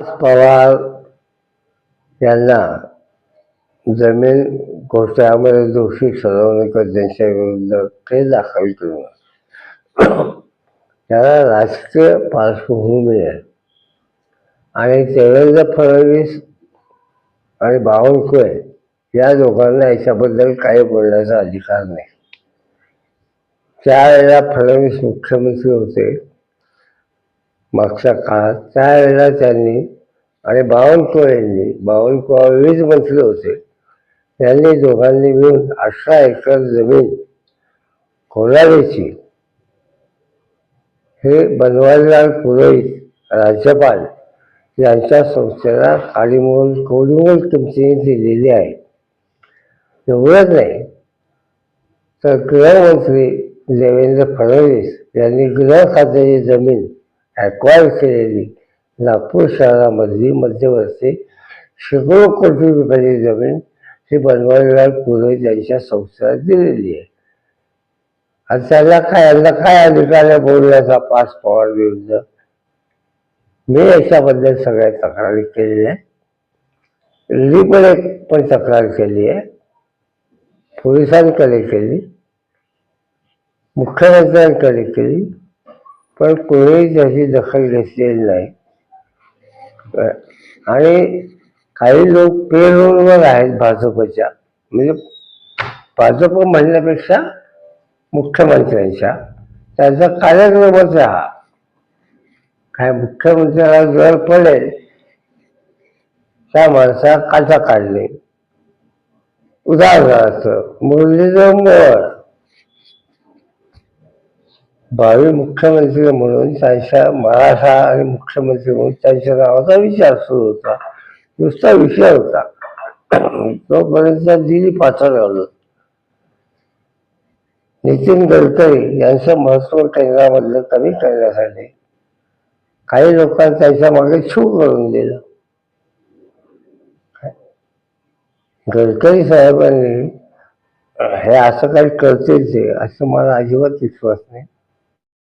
पवार यांना जमीन घोटाळ्यामध्ये दोषी ठरवणूक त्यांच्या विरुद्ध केस दाखल करून त्याला राजकीय पार्श्वभूमी आहे. आणि देवेंद्र फडणवीस आणि बावनकुळे या दोघांना याच्याबद्दल काही बोलण्याचा अधिकार नाही. त्यावेळेला फडणवीस मुख्यमंत्री होते. मागच्या काळात त्यावेळेला त्यांनी आणि बावनकुळेंनी बावनकुळा वीज मंत्री होते. त्यांनी दोघांनी मिळून अठरा एकर जमीन कोलारीची हे बनवारीलाल पुरोहित राज्यपाल यांच्या संस्थेला काळीमोल कोळीमोल किमतीने दिलेली आहे. एवढंच नाही तर गृहमंत्री देवेंद्र फडणवीस यांनी गृह खात्याची जमीन ॲक्वायर केलेली नागपूर शहरामधली मध्यवर्ती शेकडो कोटी रुपयाची जमीन ही बनवारीलाल पुरोहित यांच्या संस्थेला दिलेली आहे. आणि त्याला काय यांना काय अधिकार आहे बोलण्याचा? पाच पवार विरुद्ध. मी याच्याबद्दल सगळ्या तक्रारी केलेल्या आहे लीगकडे पण तक्रार केली आहे. पोलिसांकडे केली. मुख्यमंत्र्यांकडे केली. पण कोणीही त्याची दखल घेतलेली नाही. आणि काही लोक पेरोलवर आहेत भाजपच्या. म्हणजे भाजप म्हणण्यापेक्षा मुख्यमंत्र्यांच्या. त्यांचा कार्यक्रमच हा. काय मुख्यमंत्र्याला जर पडेल त्या माणसा काचा काढणे. उदाहरणार्थ मुरलीधर मोहोळ. भावी मुख्यमंत्री म्हणून त्यांच्या मराठा आणि मुख्यमंत्री म्हणून त्यांच्या नावाचा विचार सुरू होता. नुसता विषय होता. तोपर्यंत दिली पात्र लावलं नितीन गडकरी यांचं महत्त्व केंद्रामधलं कमी करण्यासाठी काही लोकांनी त्यांच्या मागे छू करून दिलं. गडकरी साहेबांनी हे असं काही करतील ते असं मला अजिबात विश्वास नाही.